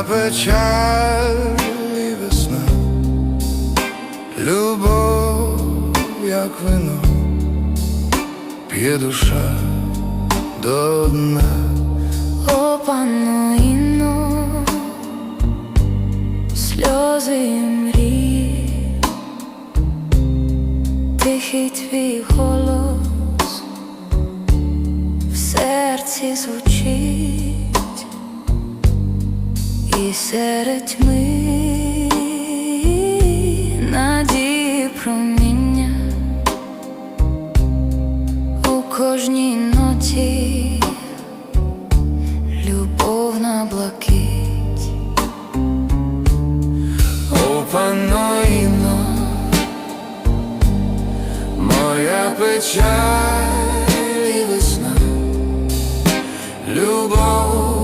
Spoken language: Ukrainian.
Моя печаль і весна, любов, як вино, п'є душа до дна. О, панно Інно, сльози і мрії, тихий твій голос в серці звучить, і серед тьми надії проміння у кожній ноті любов на блакить Опаноїно моя печаль і весна любов.